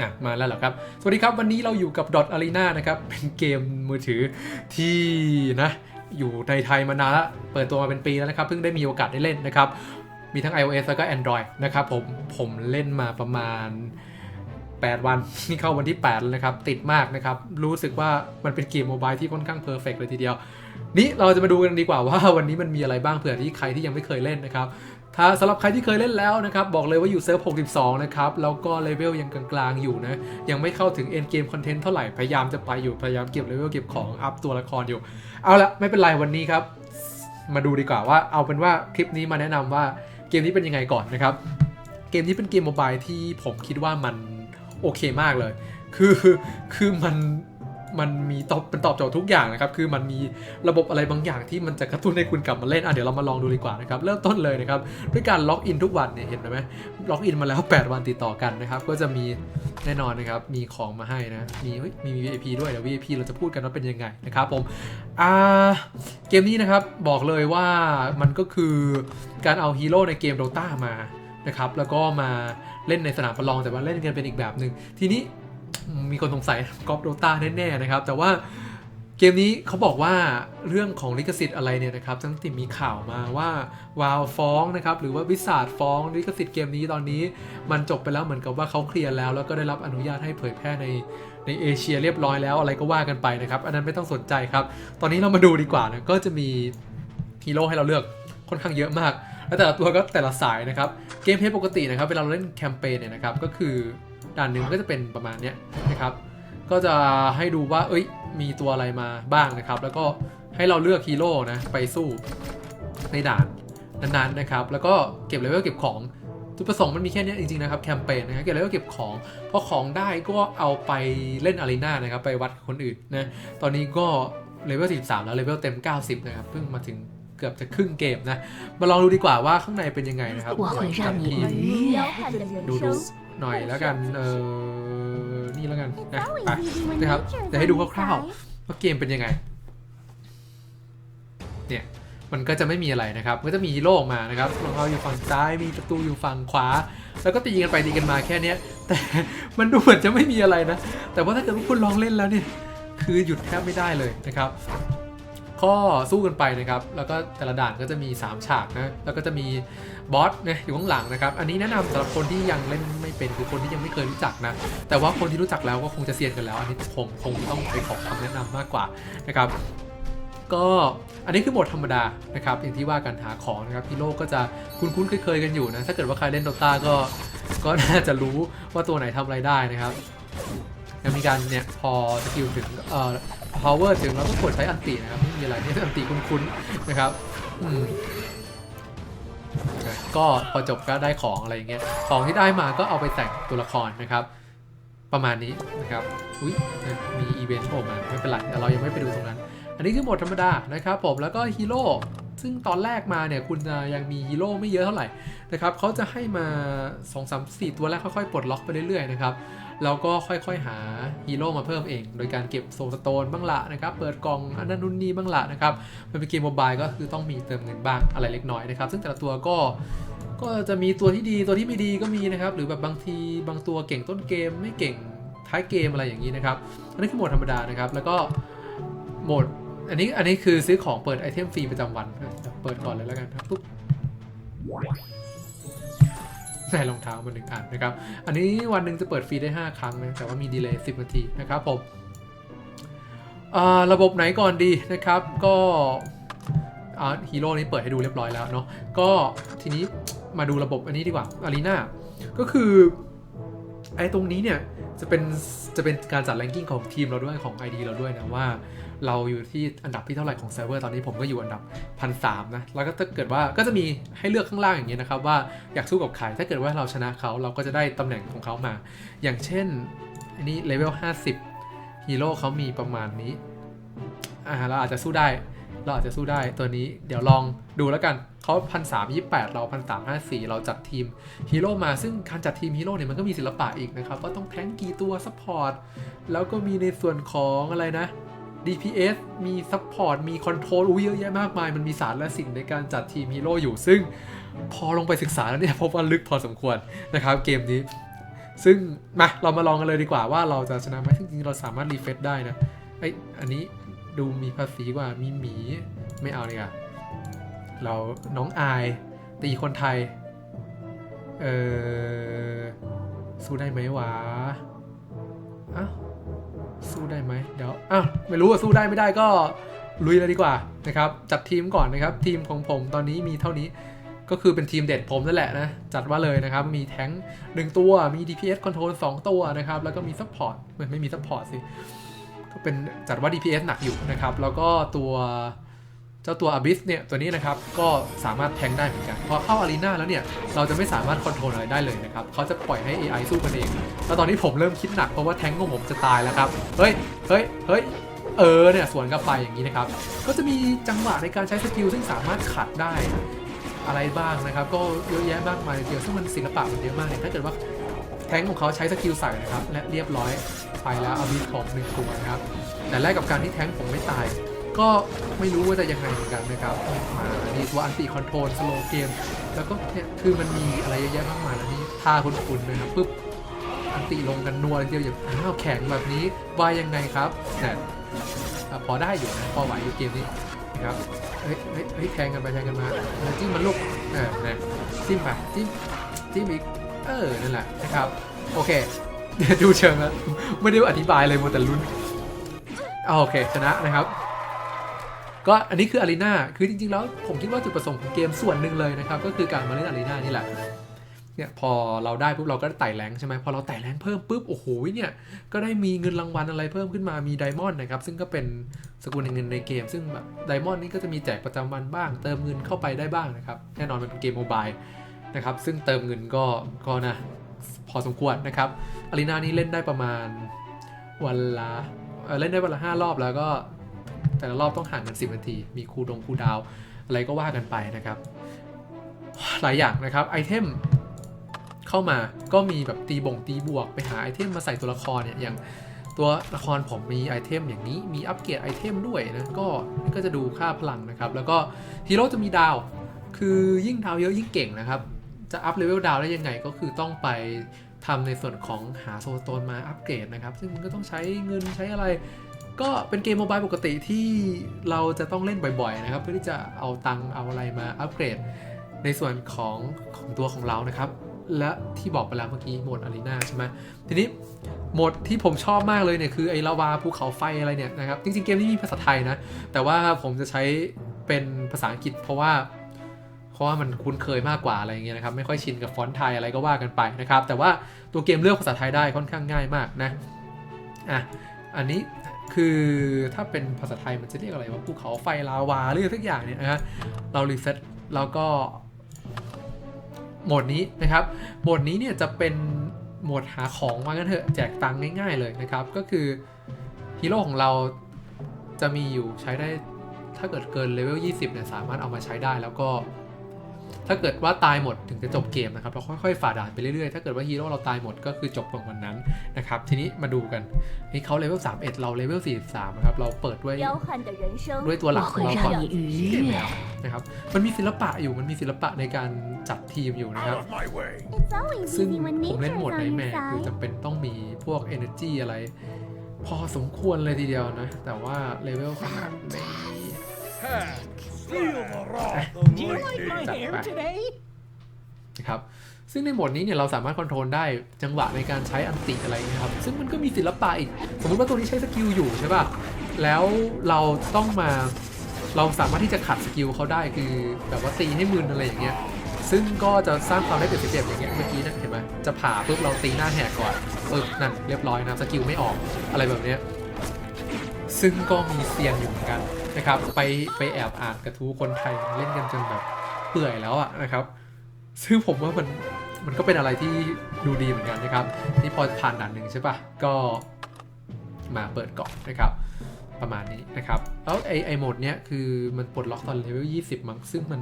อะมาแล้วเหรอครับ สวัสดีครับวันนี้เราอยู่กับ Dot Arena นะครับ เป็นเกมมือถือที่นะอยู่ในไทยมานานละเปิดตัวมาเป็นปีแล้วนะครับ เพิ่งได้มีโอกาสได้เล่นนะครับ มีทั้ง iOS แล้วก็ Android นะครับผมผมเล่นมาประมาณ 8 วันนี่เข้าวันที่ 8 แล้วนะครับ ติดมากนะครับ รู้สึกว่ามันเป็นเกมโมบายที่ค่อนข้างเพอร์เฟกเลยทีเดียว นี่เราจะมาดูกันดีกว่าว่าวันนี้มันมีอะไรบ้างเผื่อที่ใครที่ยังไม่เคยเล่นนะครับ ถ้าสำหรับใครที่เคยเล่นแล้วนะครับ บอกเลยว่าอยู่เซิร์ฟ 62 นะครับ แล้วก็เลเวลยังกลางๆ อยู่นะ ยังไม่เข้าถึงเอ็นเกมคอนเทนต์เท่าไหร่ พยายามจะไปอยู่ พยายามเก็บเลเวลเก็บของอัพตัวละครอยู่ เอาละไม่เป็นไรวันนี้ครับ มาดูดีกว่าว่าเอาเป็นว่าคลิปนี้มาแนะนำว่าเกมนี้เป็นยังไงก่อนนะครับ เกมนี้เป็นเกมโมบายที่ผมคิดว่ามันโอเคมากเลย คือคือมัน มันมีตอบเป็นตอบโจทย์ทุกอย่างนะครับ คือมันมีระบบอะไรบางอย่างที่มันจะกระตุ้นให้คุณกลับมาเล่น อะเดี๋ยวเรามาลองดูดีกว่านะครับ เริ่มต้นเลยนะครับ ด้วยการล็อกอินทุกวันเนี่ยเห็นไหมล็อกอินมาแล้ว 8 วันติดต่อกันนะครับ ก็จะมีแน่นอนนะครับ มีของมาให้นะ มีมี VIP ด้วยเดี๋ยว VIP เราจะพูดกันว่าเป็นยังไงนะครับผมอ่าเกมนี้นะครับบอกเลยว่ามันก็คือการเอาฮีโร่ในเกมโดต้ามานะครับแล้วก็มาเล่นในสนามประลองแต่ว่าเล่นกันเป็นอีกแบบหนึ่งทีนี้ มีคนสงสัยกอล์ฟโดตาแน่ๆนะครับ แต่ว่าเกมนี้เขาบอกว่าเรื่องของลิขสิทธิ์อะไรเนี่ยนะครับตั้งแต่มีข่าวมาว่าวาวฟ้องนะครับหรือว่าวิสาดฟ้องลิขสิทธิ์เกมนี้ตอนนี้ มันจบไปแล้วเหมือนกับว่าเขาเคลียร์แล้ว แล้วก็ได้รับอนุญาตให้เผยแพร่ในในเอเชียเรียบร้อยแล้วอะไรก็ว่ากันไปนะครับ อันนั้นไม่ต้องสนใจครับ ตอนนี้เรามาดูดีกว่านะก็จะมีฮีโร่ให้เราเลือกค่อนข้างเยอะมาก แล้วแต่ละตัวก็แต่ละสายนะครับเกมเพลย์ปกตินะครับเวลาเราเล่นแคมเปญเนี่ยนะครับก็คือ ด่านหนึ่งก็จะเป็นประมาณนี้นะครับ ก็จะให้ดูว่า เอ้ย มีตัวอะไรมาบ้างนะครับ แล้วก็ให้เราเลือกฮีโร่นะ ไปสู้ในด่านนั้นๆนะครับ แล้วก็เก็บเลเวลเก็บของจุดประสงค์มันมีแค่นี้จริงๆนะครับแคมเปญนะครับเก็บเลเวลเก็บของพอของได้ก็เอาไปเล่นอารีนานะครับไปวัดคนอื่นนะตอนนี้ก็เลเวล43แล้วเลเวลเต็ม 90 นะครับเพิ่งมาถึง เกือบจะครึ่งเกมนะ มาลองดูดีกว่าว่าข้างในเป็นยังไงนะครับจากที่ดูดูหน่อยแล้วกัน เออนี่แล้วกันนะนะครับจะให้ดูคร่าวๆว่าเกมเป็นยังไง เนี่ยมันก็จะไม่มีอะไรนะครับ ก็จะมีโล่มานะครับรองเท้าอยู่ฝั่งซ้าย มีประตูอยู่ฝั่งขวา แล้วก็ตีกันไปตีกันมาแค่นี้แต่มันดูเหมือนจะไม่มีอะไรนะ แต่ว่าถ้าเกิดว่าคุณลองเล่นแล้วเนี่ย คือหยุดแทบไม่ได้เลยนะครับ ก็สู้กันไปนะครับ แล้วก็แต่ละด่านก็จะมี 3 ฉากนะ แล้วก็จะมีบอสนะอยู่ข้างหลังนะครับ อันนี้แนะนำสำหรับคนที่ยังเล่นไม่เป็นคือคนที่ยังไม่เคยรู้จักนะ แต่ว่าคนที่รู้จักแล้วก็คงจะเซียนกันแล้ว อันนี้ผมคงต้องไปขอคำแนะนำมากกว่านะครับก็อันนี้คือโหมดธรรมดานะครับอย่างที่ว่าการหาของนะครับฮีโร่ก็จะคุ้นๆเคยๆกันอยู่นะ ถ้าเกิดว่าใครเล่นโดตาก็ก็น่าจะรู้ว่าตัวไหนทำอะไรได้นะครับ ยังมีการเนี่ยพอสกิลถึงเอ่อ power ถึงเราก็กดใช้อันตินะครับไม่มีอะไรนี่อันติคุ้นๆนะครับอืมก็พอจบก็ได้ของอะไรอย่างเงี้ยของที่ได้มาก็เอาไปแต่งตัวละครนะครับ ประมาณนี้นะครับอุ้ยมีอีเวนต์โผล่มาไม่เป็นไรแต่เรายังไม่ไปดูตรงนั้น อันนี้คือโหมดธรรมดานะครับผมแล้วก็ฮีโร่ ซึ่งตอนแรกมาเนี่ยคุณจะยังมีฮีโร่ไม่เยอะเท่าไหร่นะครับเขาจะให้มา 2 3 4 ตัวแรกค่อยๆ ปลดล็อกไปเรื่อยๆนะครับแล้วก็ค่อยๆหาฮีโร่มาเพิ่มเอง โดยการเก็บโซลสโตนบ้างละนะครับ เปิดกล่องอันนั้นนู่นนี่บ้างละนะครับ มันเป็นเกมโมบายก็คือต้องมีเติมเงินบ้างอะไรเล็กน้อยนะครับ ซึ่งแต่ละตัวก็ก็จะมีตัวที่ดีตัวที่ไม่ดีก็มีนะครับ หรือแบบบางทีบางตัวเก่งต้นเกมไม่เก่งท้ายเกมอะไรอย่างนี้นะครับ อันนี้คือโหมดธรรมดานะครับ แล้วก็โหมด อันนี้อันนี้คือซื้อของเปิดไอเทมฟรีประจำวัน เปิดก่อนเลยแล้วกันครับปุ๊บใส่รองเท้ามาหนึ่งอันนะครับ อันนี้วันหนึ่งจะเปิดฟรีได้ 5 ครั้งนะแต่ว่ามีดีเลย์10 นาทีนะครับผมระบบไหนก่อนดีนะครับ ก็ฮีโร่นี้เปิดให้ดูเรียบร้อยแล้วเนาะก็ทีนี้มาดูระบบอันนี้ดีกว่าอารีนาก็คือไอ้ตรงนี้เนี่ยจะเป็นจะเป็นการจัดแรงกิ้งของทีมเราด้วยของ ID เราด้วยนะว่า เราอยู่ที่อันดับที่เท่าไหร่ของเซิร์ฟเวอร์ตอนนี้ผมก็อยู่อันดับพันสามนะ แล้วก็ถ้าเกิดว่าก็จะมีให้เลือกข้างล่างอย่างเงี้ยนะครับว่าอยากสู้กับใครถ้าเกิดว่าเราชนะเขาเราก็จะได้ตำแหน่งของเขามา อย่างเช่นอันนี้เลเวล50ฮีโร่เขามีประมาณนี้อ่าเราอาจจะสู้ได้ เราอาจจะสู้ได้ตัวนี้เดี๋ยวลองดูแล้วกันเขาพันสามยี่แปดเราพันสามห้าสี่เราจัดทีมฮีโร่มาซึ่งการจัดทีมฮีโร่เนี่ยมันก็มีศิลปะอีกนะครับว่าต้องแทงกี่ตัวซัพพอร์ตแล้วก็มีในส่วนของอะไรนะ DPS มีซัพพอร์ตมีคอนโทรลอุ้ยเยอะแยะมากมาย มันมีสารและสิ่งในการจัดทีมฮีโร่อยู่ ซึ่งพอลงไปศึกษาแล้วเนี่ยพบว่าลึกพอสมควรนะครับเกมนี้ ซึ่งมาเรามาลองกันเลยดีกว่าว่าเราจะชนะไหมจริงๆเราสามารถรีเฟซได้นะไอยอันนี้ดูมีภาษีกว่ามีหมีไม่เอาเลยอะเราน้องอายตีคนไทย เออสู้ได้ไหมวะ สู้ได้ไหมเดี๋ยวอ้าวไม่รู้ว่าสู้ได้ไม่ได้ก็ลุยเลยดีกว่านะครับจัดทีมก่อนนะครับทีมของผมตอนนี้มีเท่านี้ก็คือเป็นทีมเด็ดผมนั่นแหละนะจัดว่าเลยนะครับ มีแท้งหนึ่งตัวมี DPS Control 2 ตัวนะครับ แล้วก็มี Support มันไม่มี Support สิ ก็เป็นจัดว่า DPS หนักอยู่นะครับ แล้วก็ตัว เจ้าตัว Abyss เนี่ยตัวนี้นะครับก็สามารถแทงได้เหมือนกันพอเข้าอารีนาแล้วเนี่ยเราจะไม่สามารถคอนโทรลอะไรได้เลยนะครับเขาจะปล่อยให้ AI สู้กันเองแล้วตอนนี้ผมเริ่มคิดหนักเพราะว่าแทงของผมจะตายแล้วครับเฮ้ยเฮ้ยเฮ้ยเออเนี่ยสวนกลับไปอย่างนี้นะครับก็จะมีจังหวะในการใช้สกิลซึ่งสามารถขัดได้อะไรบ้างนะครับ ก็เยอะแยะมากมายเดียวซึ่งมันศิลปะมันเยอะมากเลยถ้าเกิดว่าแทงของเขาใช้สกิลใส่นะครับและเรียบร้อยไปแล้วอาบิสของหนึ่งตัวนะครับแต่แรกกับการที่แทงผมไม่ตาย ก็ไม่รู้ว่าจะยังไงเหมือนกันนะครับมาอันนี้ตัวอันติคอนโทรลสโลเกม แล้วก็เนี่ยคือมันมีอะไรเยอะแยะมากมายแล้วนี่ท่าคุ้นๆนะครับปุ๊บอันติลงกันนัวเดียวอย่างอ้าวแข็งแบบนี้ว่ายังไงครับแต่พอได้อยู่นะพอไหวอยู่เกมนี้นะครับเฮ้ยเฮ้ยเฮ้ยแทงกันไปแทงกันมาจิ้มมันลูกเออนะจิ้มไปจิ้มจิ้มอีกเออนั่นแหละนะครับโอเคเดี๋ยวดูเชิงแล้วไม่ได้อธิบายเลยมัวแต่ลุ้นโอเคชนะนะครับ ก็อันนี้คืออารีนาคือจริง ๆ แล้วผมคิดว่าจุดประสงค์ของเกมส่วนหนึ่งเลยนะครับ ก็คือการมาเล่นอารีนานี่แหละเนี่ยพอเราได้ปุ๊บเราก็ไต่แรงใช่ไหมพอเราไต่แรงเพิ่มปุ๊บโอ้โหเนี่ยก็ได้มีเงินรางวัลอะไรเพิ่มขึ้นมามีไดมอนด์นะครับซึ่งก็เป็นสกุลเงินในเกม ซึ่งแบบไดมอนด์นี่ก็จะมีแจกประจำวันบ้าง เติมเงินเข้าไปได้บ้างนะครับแน่นอนมันเป็นเกมโมบายนะครับซึ่งเติมเงินก็ก็นะพอสมควรนะครับอารีนานี้เล่นได้ประมาณวันละเอ่อเล่นได้วันละห้ารอบแล้วก็ แต่ละรอบต้องห่างกัน10นาที มีคูดงคูดาว อะไรก็ว่ากันไปนะครับ หลายอย่างนะครับไอเทมเข้ามาก็มีแบบตีบ่งตีบวก ไปหาไอเทมมาใส่ตัวละครเนี่ยอย่างตัวละครผมมีไอเทมอย่างนี้มีอัปเกรดไอเทมด้วยนะก็ก็จะดูค่าพลังนะครับ แล้วก็ฮีโร่จะมีดาว คือยิ่งดาวเยอะยิ่งเก่งนะครับ จะอัพเลเวลดาวได้ยังไงก็คือต้องไปทำในส่วนของหาโซโตนมาอัปเกรดนะครับ ซึ่งมันก็ต้องใช้เงินใช้อะไร ก็เป็นเกมโมบายปกติที่เราจะต้องเล่นบ่อยๆนะครับ เพื่อที่จะเอาตังค์เอาอะไรมาอัปเกรด ในส่วนของของตัวของเรานะครับ และที่บอกไปแล้วเมื่อกี้โหมดอารีนาใช่ไหมทีนี้โหมดที่ผมชอบมากเลยเนี่ยคือไอ้ลาวาภูเขาไฟอะไรเนี่ยนะครับจริงๆเกมนี้มีภาษาไทยนะ แต่ว่าผมจะใช้เป็นภาษาอังกฤษ เพราะว่าเพราะว่ามันคุ้นเคยมากกว่าอะไรอย่างเงี้ยนะครับ ไม่ค่อยชินกับฟอนต์ไทยอะไรก็ว่ากันไปนะครับ แต่ว่าตัวเกมเลือกภาษาไทยได้ค่อนข้างง่ายมากนะอะอันนี้ คือถ้าเป็นภาษาไทยมันจะเรียกอะไรว่าภูเขาไฟลาวาหรือสักอย่างเนี่ยนะฮะเรารีเซ็ตแล้วก็โหมดนี้นะครับโหมดนี้เนี่ยจะเป็นโหมดหาของมากันเถอะแจกตังค์ง่ายๆเลยนะครับ ก็คือฮีโร่ของเราจะมีอยู่ใช้ได้ถ้าเกิดเกินเลเวล 20 เนี่ย สามารถเอามาใช้ได้แล้วก็ ถ้าเกิดว่าตายหมดถึงจะจบเกมนะครับเราค่อยๆฝ่าด่านไปเรื่อยๆ ถ้าเกิดว่าฮีโร่เราตายหมดก็คือจบของวันนั้นนะครับ ทีนี้มาดูกันนี่เขาเลเวล31 เราเลเวล43นะครับ เราเปิดด้วยด้วยตัวหลักของเราก่อนนะครับ มันมีศิลปะอยู่ มันมีศิลปะในการจัดทีมอยู่นะครับ ซึ่งผมเล่นหมดในแม่คือจำเป็นต้องมีพวก energy อะไร พอสมควรเลยทีเดียวนะ แต่ว่าเลเวลขนาดนี้ Hand, feel the wrath of Do you like my lightning. hair today? นะครับซึ่งในโหมดนี้เนี่ยเราสามารถคอนโทรลได้จังหวะในการใช้อันติอะไรนะครับ ซึ่งมันก็มีศิลปะอีก สมมติว่าตัวนี้ใช้สกิลอยู่ใช่ป่ะ แล้วเราต้องมาเราสามารถที่จะขัดสกิลเขาได้คือแบบว่าตีให้มึนอะไรอย่างเงี้ย ซึ่งก็จะสร้างความได้เปรียบเสียเปรียบอย่างเงี้ยเมื่อกี้นะเห็นไหมจะผ่าปุ๊บเราตีหน้าแหกก่อนปึ๊บนั่นเรียบร้อยนะสกิลไม่ออกอะไรแบบเนี้ยซึ่งก็มีเซียนอยู่เหมือนกัน นะครับไปไปแอบอ่านกระทู้คนไทยเล่นกันจนแบบเปื่อยแล้วอะนะครับ ซึ่งผมว่ามันมันก็เป็นอะไรที่ดูดีเหมือนกันนะครับนี่พอผ่านด่านหนึ่งใช่ปะก็มาเปิดเกาะนะครับ ประมาณนี้นะครับแล้วไอไอโหมดเนี้ยคือมันปลดล็อกตอนเลเวล20 มั้งซึ่งมัน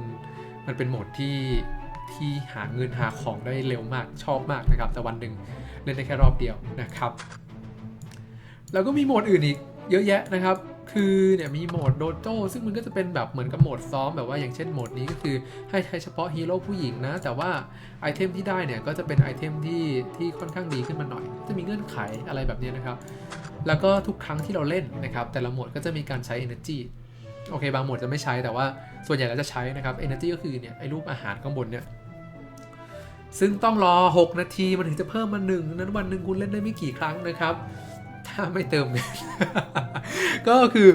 มันเป็นโหมดที่ที่หาเงินหาของได้เร็วมากชอบมากนะครับ แต่วันหนึ่งเล่นได้แค่รอบเดียวนะครับ แล้วก็มีโหมดอื่นอีกเยอะแยะนะครับ คือเนี่ยมีโหมดโดโจซึ่งมันก็จะเป็นแบบเหมือนกับโหมดซ้อมแบบว่าอย่างเช่นโหมดนี้ก็คือให้ใช้เฉพาะฮีโร่ผู้หญิงนะ แต่ว่าไอเทมที่ได้เนี่ยก็จะเป็นไอเทมที่ที่ค่อนข้างดีขึ้นมาหน่อย จะมีเงื่อนไขอะไรแบบนี้นะครับ แล้วก็ทุกครั้งที่เราเล่นนะครับแต่ละโหมดก็จะมีการใช้ energy โอเค บางโหมดจะไม่ใช้แต่ว่าส่วนใหญ่เราจะใช้นะครับ energy ก็คือเนี่ยไอรูปอาหารข้างบนเนี่ยซึ่งต้องรอ 6 นาทีมันถึงจะเพิ่มมาหนึ่งนั้นวันหนึ่งคุณเล่นได้ไม่กี่ครั้งนะครับ ถ้าไม่เติมเนี่ยก็คือ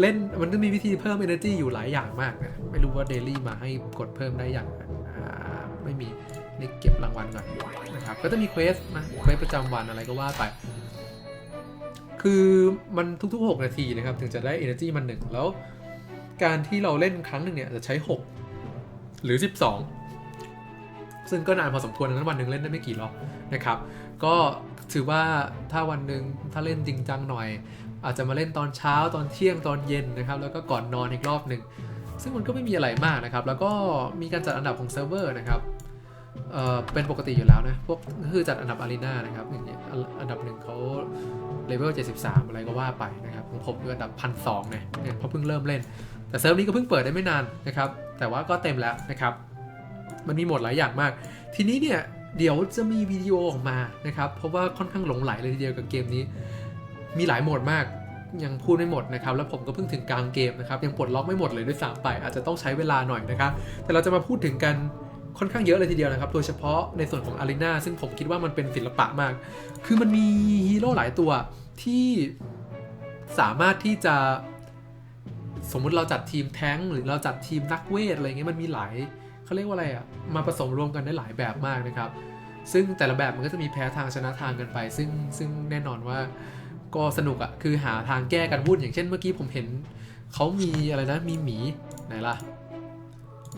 เล่นมันต้องมีวิธีเพิ่ม energy อยู่หลายอย่างมากนะ ไม่รู้ว่า daily มาให้กดเพิ่มได้อย่างไม่มีนี่เก็บรางวัลก่อนนะครับ ก็จะมีเควสนะเควสประจำวันอะไรก็ว่าไป คือมันทุกๆ 6 นาทีนะครับ ถึงจะได้ energy มันหนึ่งแล้ว การที่เราเล่นครั้งหนึ่งเนี่ยจะใช้ 6 หรือ 12 ซึ่งก็นานพอสมควรนั้นวันหนึ่งเล่นได้ไม่กี่รอบนะครับ ก็ ถือว่าถ้าวันหนึ่งถ้าเล่นจริงจังหน่อย อาจจะมาเล่นตอนเช้าตอนเที่ยงตอนเย็นนะครับ แล้วก็ก่อนนอนอีกรอบหนึ่งซึ่งมันก็ไม่มีอะไรมากนะครับ แล้วก็มีการจัดอันดับของเซิร์ฟเวอร์นะครับเอ่อเป็นปกติอยู่แล้วนะพวกคือจัดอันดับอารีนานะครับอย่างเงี้ยอันอันดับหนึ่งเขาเลเวล73 อะไรก็ว่าไปนะครับของผมคืออันดับพันสองเนี่ยเพราะเพิ่งเริ่มเล่น แต่เซิร์ฟนี้ก็เพิ่งเปิดได้ไม่นานนะครับ แต่ว่าก็เต็มแล้วนะครับ มันมีหมดหลายอย่างมาก ทีนี้เนี่ย เดี๋ยวจะมีวิดีโอออกมานะครับ เพราะว่าค่อนข้างหลงไหลเลยทีเดียวกับเกมนี้ มีหลายโหมดมากยังพูดไม่หมดนะครับ แล้วผมก็เพิ่งถึงกลางเกมนะครับ ยังปลดล็อกไม่หมดเลยด้วยซ้ำไป อาจจะต้องใช้เวลาหน่อยนะครับ แต่เราจะมาพูดถึงกันค่อนข้างเยอะเลยทีเดียวนะครับ โดยเฉพาะในส่วนของอารีนาซึ่งผมคิดว่ามันเป็นศิลปะมาก คือมันมีฮีโร่หลายตัวที่สามารถที่จะสมมุติเราจัดทีมแท้งหรือเราจัดทีมนักเวทอะไรเงี้ยมันมีหลาย เขาเรียกว่าอะไรอะมาผสมรวมกันได้หลายแบบมากนะครับ ซึ่งแต่ละแบบมันก็จะมีแพ้ทางชนะทางกันไป ซึ่งซึ่งแน่นอนว่าก็สนุกอะคือหาทางแก้กันวุ่นอย่างเช่นเมื่อกี้ผมเห็นเขามีอะไรนะมีหมีไหนล่ะ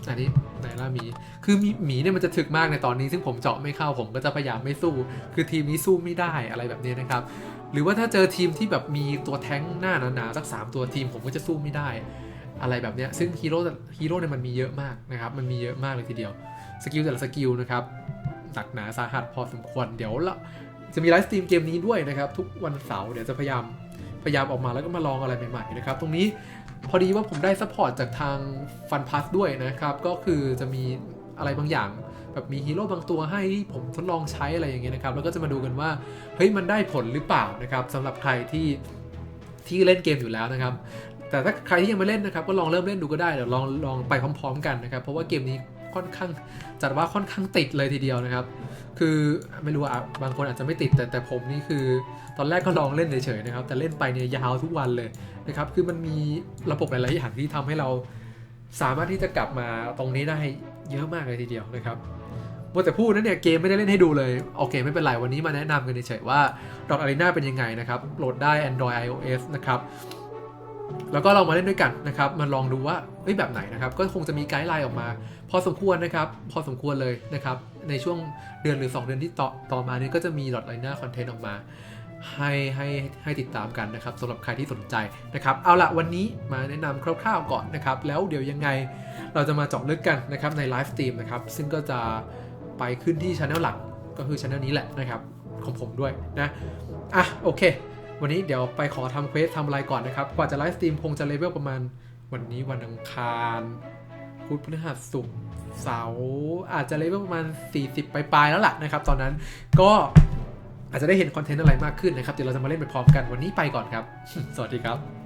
อันนี้ไหนล่ะหมี คือมีหมีเนี่ยมันจะถึกมากในตอนนี้ ซึ่งผมเจาะไม่เข้าผมก็จะพยายามไม่สู้ คือทีมนี้สู้ไม่ได้อะไรแบบนี้นะครับ หรือว่าถ้าเจอทีมที่แบบมีตัวแท้งหน้าหนาๆสักสามตัวทีมผมก็จะสู้ไม่ได้ อะไรแบบเนี้ยซึ่งฮีโร่ฮีโร่เนี่ยมันมีเยอะมากนะครับ มันมีเยอะมากเลยทีเดียว สกิลแต่ละสกิลนะครับหนักหนาสาหัสพอสมควร เดี๋ยวละจะมีไลฟ์สตรีมเกมนี้ด้วยนะครับ ทุกวันเสาร์เดี๋ยวจะพยายามพยายามออกมาแล้วก็มาลองอะไรใหม่ๆนะครับ ตรงนี้พอดีว่าผมได้ซัพพอร์ตจากทางฟันพัสด้วยนะครับ ก็คือจะมีอะไรบางอย่างแบบมีฮีโร่บางตัวให้ที่ผมทดลองใช้อะไรอย่างเงี้ยนะครับ แล้วก็จะมาดูกันว่าเฮ้ยมันได้ผลหรือเปล่านะครับสำหรับใครที่ที่เล่นเกมอยู่แล้วนะครับ แต่ถ้าใครที่ยังไม่เล่นนะครับก็ลองเริ่มเล่นดูก็ได้เดี๋ยวลองลองไปพร้อม ๆ กันนะครับเพราะว่าเกมนี้ค่อนข้างจัดว่าค่อนข้างติดเลยทีเดียวนะครับ คือไม่รู้อะบางคนอาจจะไม่ติดแต่แต่ผมนี่คือ ตอนแรกก็ลองเล่นเฉยๆนะครับ แต่เล่นไปเนี่ยยาวทุกวันเลยนะครับ คือมันมีระบบหลายๆอย่างที่ทำให้เราสามารถที่จะกลับมาตรงนี้ได้เยอะมากเลยทีเดียวนะครับมัวแต่พูดนั้นเนี่ยเกมไม่ได้เล่นให้ดูเลย โอเค ไม่เป็นไรวันนี้มาแนะนำกันเฉยๆว่า Dot Arena เป็นยังไงนะครับโหลดได้ Android iOS นะครับ แล้วก็เรามาเล่นด้วยกันนะครับมาลองดูว่าเฮ้ยแบบไหนนะครับ ก็คงจะมีไกด์ไลน์ออกมา พอสมควรนะครับ พอสมควรเลยนะครับ ในช่วงเดือนหรือ 2 เดือนที่ต่อต่อมานี้ก็จะมี Dot Arena Content ออกมา ให้ให้ให้ติดตามกันนะครับสำหรับใครที่สนใจนะครับ เอาละวันนี้มาแนะนำคร่าวๆก่อนนะครับ แล้วเดี๋ยวยังไงเราจะมาเจาะลึกกันนะครับในไลฟ์สตรีมนะครับ ซึ่งก็จะไปขึ้นที่ช anel หลักก็คือช anel นี้แหละนะครับของผมด้วยนะอะโอเค วันนี้เดี๋ยวไปขอทำเควสทำอะไรก่อนนะครับ กว่าจะไลฟ์สตรีมคงจะเลเวลประมาณ วันนี้วันอังคารพุธพฤหัสศุกร์เสาร์อาจจะเลเวลประมาณ 40 ปลายๆแล้วล่ะนะครับ ตอนนั้นก็อาจจะได้เห็นคอนเทนต์อะไรมากขึ้นนะครับ เดี๋ยวเราจะมาเล่นไปพร้อมกันวันนี้ไปก่อนครับ สวัสดีครับ